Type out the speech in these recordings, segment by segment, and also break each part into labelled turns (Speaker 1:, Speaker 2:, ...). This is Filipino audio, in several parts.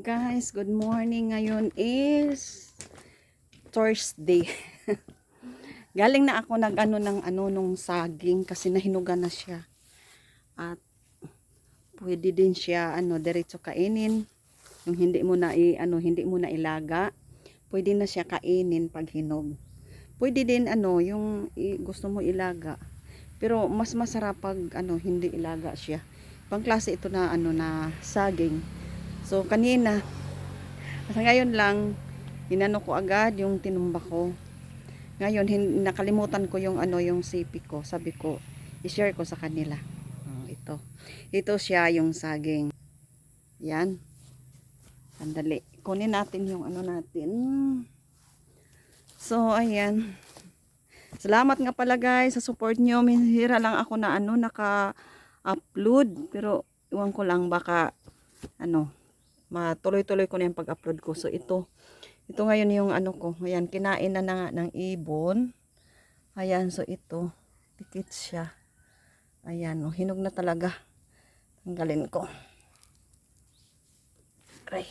Speaker 1: guys, good morning. Ngayon is Thursday. Galing na ako nag ano ng ano nung saging kasi nahinuga na siya. At pwede din siya ano diretso kainin. Yung hindi mo na i, ano hindi mo na ilaga, pwede na siya kainin pag hinog. Pwede din ano yung i, gusto mo ilaga. Pero mas masarap pag ano hindi ilaga siya. Pangklase ito na ano na saging. So kanina sa ngayon lang inano ko agad yung tinumba ko. Ngayon hin- nakalimutan ko yung ano yung sipi ko. Sabi ko i-share ko sa kanila. Oh, ito. Ito siya yung saging. Yan. Sandali. Kunin natin yung ano natin. So ayan. Salamat nga pala guys sa support nyo. Minhira lang ako na ano naka-upload. Pero iwan ko lang baka ano matuloy-tuloy ko na yung pag-upload ko. So ito, ito ngayon yung ano ko. Ayan, kinain na, nga ng ibon. Ayan, so ito, tikit siya. Ayan, oh, hinog na talaga. Tanggalin ko. Ay.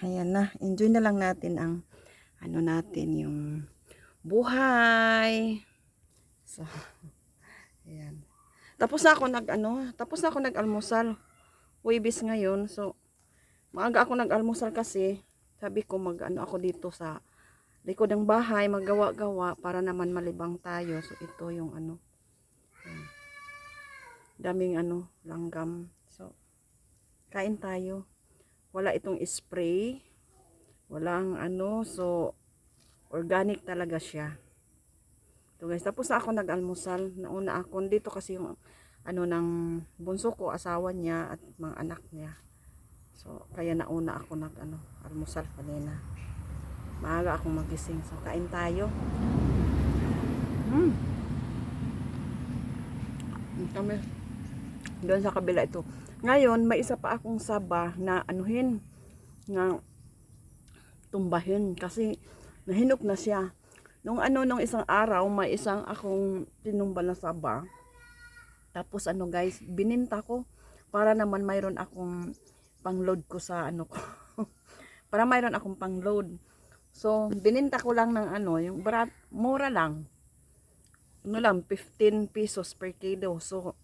Speaker 1: Ayan na, enjoy na lang natin ang ano natin yung buhay. So, ayan. Tapos na ako nag ano, tapos na ako nag-almusal. Huwibis ngayon. So, maaga ako nag-almusal kasi sabi ko mag ano ako dito sa likod ng bahay, maggawa-gawa para naman malibang tayo. So, ito yung ano. Daming ano, langgam. So, kain tayo. Wala itong spray. Walang ano, so organic talaga siya. So guys, tapos na ako nag-almusal. Nauna ako dito kasi yung ano ng bunso ko, asawa niya at mga anak niya. So kaya nauna ako nag ano, almusal kanina. Maaga akong magising. So kain tayo. Hmm. Kami doon sa kabila ito. Ngayon, may isa pa akong saba na anuhin na tumbahin kasi nahinog na siya. Nung ano, nung isang araw, may isang akong tinumba na saba. Tapos ano guys, bininta ko para naman mayroon akong pang-load ko sa ano ko. para mayroon akong pang-load. So, bininta ko lang ng ano, yung barat, mura lang. Ano lang, 15 pesos per kilo. So,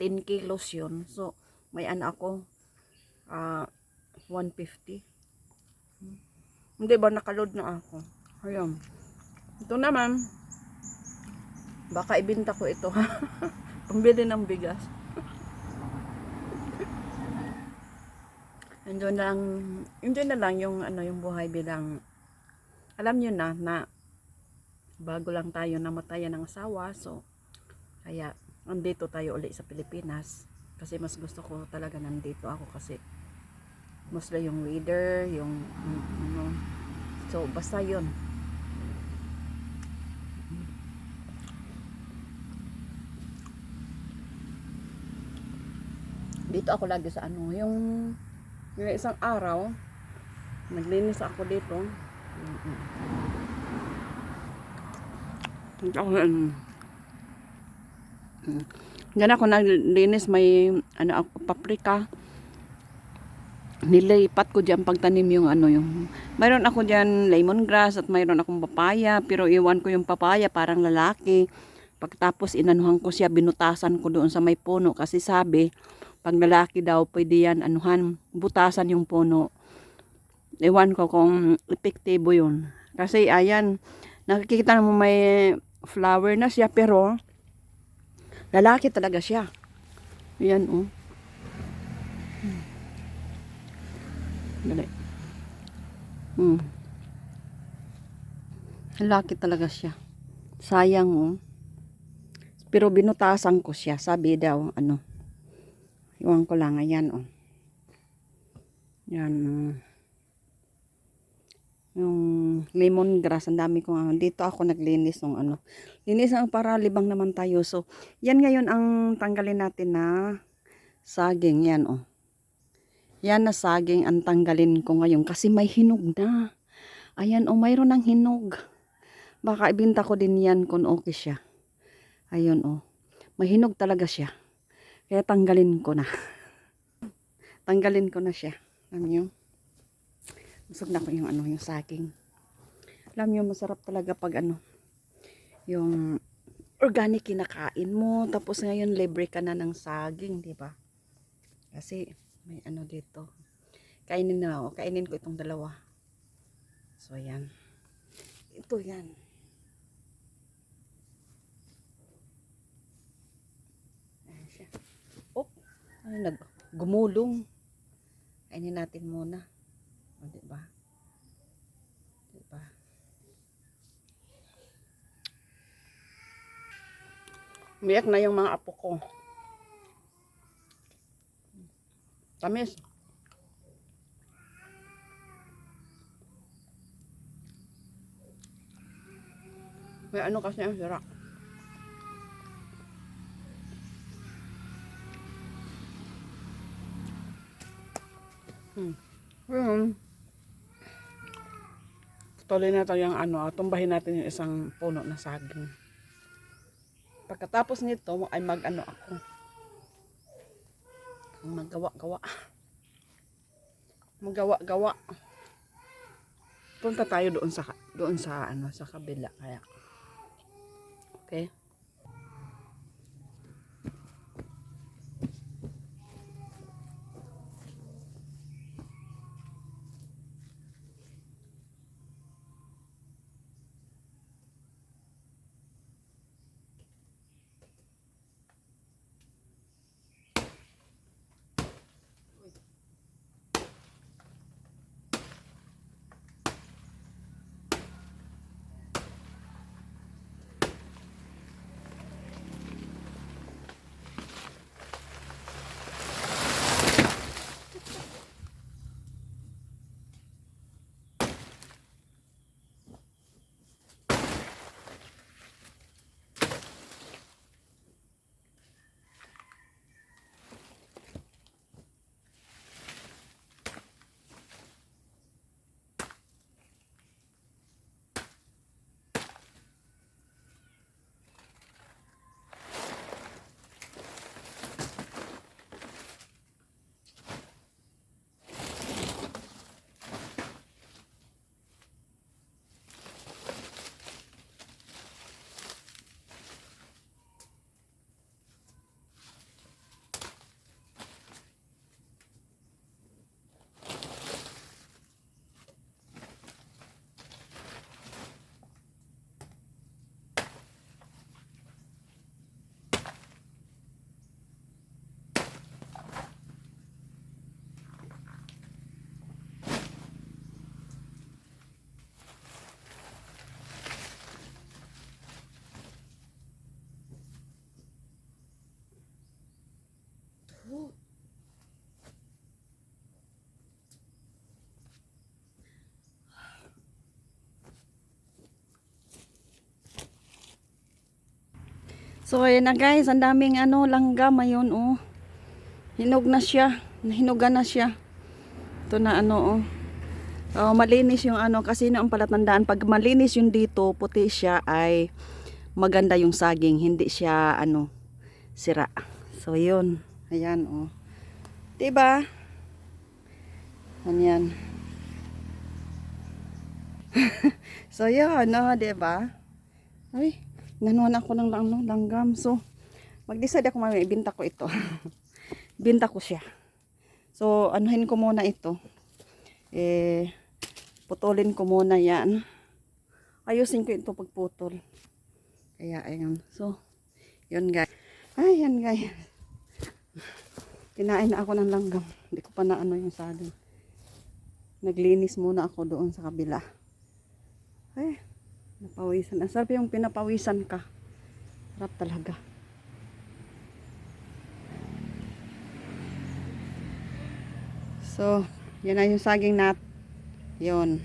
Speaker 1: 10 kilos yun. So, may ano ako, ah, 150. Hindi ba, nakaload na ako. Ayun. Ito naman, baka ibinta ko ito ha. Pambili ng bigas. Na lang, enjoy na lang yung ano yung buhay bilang alam niyo na na bago lang tayo namatayan ng asawa so kaya andito tayo uli sa Pilipinas. Kasi mas gusto ko talaga nandito ako kasi mostly yung weather yung mm, ano. So basta yun dito ako lagi sa ano yung yung isang araw naglinis ako dito Mm-mm. ako ano Mm. Diyan ako naglinis may ano ako paprika. Nilipat ko diyan pagtanim yung ano yung mayroon ako diyan lemongrass at mayroon akong papaya pero iwan ko yung papaya parang lalaki. Pagtapos inanuhan ko siya binutasan ko doon sa may puno kasi sabi pag lalaki daw pwede yan anuhan butasan yung puno. Iwan ko kung epektibo yun. Kasi ayan nakikita mo may flower na siya pero Lalaki talaga siya. Ayan, oh. Hmm. Dali. Hmm. Lalaki talaga siya. Sayang, oh. Pero binutasan ko siya. Sabi daw, ano. Iwan ko lang, ayan, oh. Yan, oh. Yung lemongrass, ang dami ko ano. Dito ako naglinis ng ano. Linis ang para libang naman tayo. So, yan ngayon ang tanggalin natin na saging. Yan, oh. Yan na saging ang tanggalin ko ngayon kasi may hinog na. Ayan, oh, mayroon ng hinog. Baka ibinta ko din yan kung okay siya. Ayun, oh. May hinog talaga siya. Kaya tanggalin ko na. tanggalin ko na siya. Alam niyo? Busog na ko yung ano, yung saging. Alam niyo, masarap talaga pag ano, yung organic kinakain mo. Tapos ngayon, libre ka na ng saging, di ba? Kasi, may ano dito. Kainin na ako. Kainin ko itong dalawa. So, ayan. Ito yan. Ayan siya. Oh, ano nag gumulong. Kainin natin muna. O, diba? Diba? Umiyak na yung mga apo ko. Tamis. May ano kasi ang sira. Hmm. Hmm. Tuloy na tayo yung ano, tumbahin natin yung isang puno na saging. Pagkatapos nito ay mag ano ako. Magawa-gawa. Magawa-gawa. Punta tayo doon sa doon sa ano sa kabila kaya. Okay? So, ayan na guys. Ang daming ano, langgam ngayon, oh. Hinog na siya. Hinuga na siya. Ito na ano, oh. Oh, malinis yung ano. Kasi noong palatandaan, pag malinis yung dito, puti siya, ay maganda yung saging. Hindi siya, ano, sira. So, yun. Ayan, oh. Diba? Ayan. so, yun, no, diba? Ay, nanuan ako ng lang, langgam. So, mag-decide ako mamaya, ibinta ko ito. Binta ko siya. So, anuhin ko muna ito. Eh, putulin ko muna yan. Ayusin ko ito pagputol. Kaya, ayun. So, yun guys. Ay, yan guys. Kinain na ako ng langgam. Hindi ko pa na ano yung saging. Naglinis muna ako doon sa kabila. Ay, Napawisan. Ang sarap yung pinapawisan ka. Sarap talaga. So, yan na yung saging nat. Yun.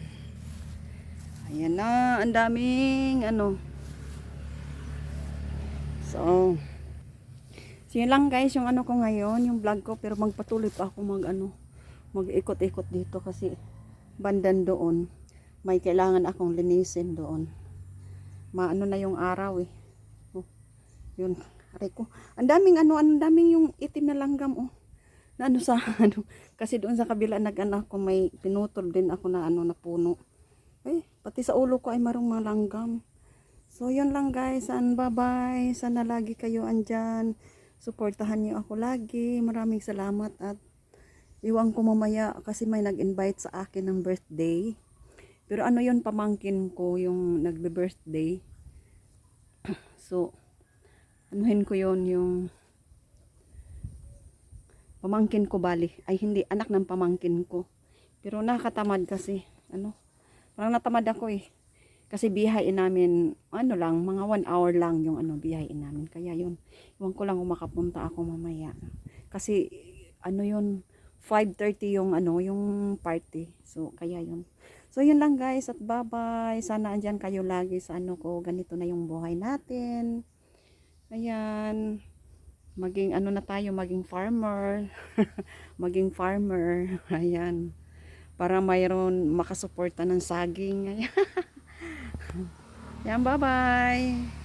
Speaker 1: Ayan na. Ang daming ano. So, so yun lang guys yung ano ko ngayon. Yung vlog ko. Pero magpatuloy pa ako mag ano. Mag-ikot-ikot dito kasi bandan doon. May kailangan akong linisin doon maano na yung araw eh. Oh, yun, aray ko. Ang daming ano, ang daming yung itim na langgam oh. na ano sa ano kasi doon sa kabila nag-anak ko may pinutol din ako na ano na puno. Eh pati sa ulo ko ay marong malanggam so yun lang guys. And bye bye sana lagi kayo andyan. Suportahan niyo ako lagi. Maraming salamat at iwan ko mamaya kasi may nag-invite sa akin ng birthday pero ano yun pamangkin ko yung nagbe-birthday so anuhin ko yun yung pamangkin ko bali. Ay hindi, anak ng pamangkin ko. Pero nakakatamad kasi. Ano? Parang natamad ako eh. Kasi bihain namin, ano lang, mga one hour lang yung ano, bihain namin. Kaya yun, iwan ko lang kung makapunta ako mamaya. Kasi, ano yun, 5.30 yung ano, yung party. So, kaya yun. So, yun lang guys at bye-bye. Sana andyan kayo lagi sa ano ko. Ganito na yung buhay natin. Ayan maging ano na tayo, maging farmer. maging farmer. Ayan. Para mayroon makasuporta ng saging. Ayan. Ayan, bye-bye.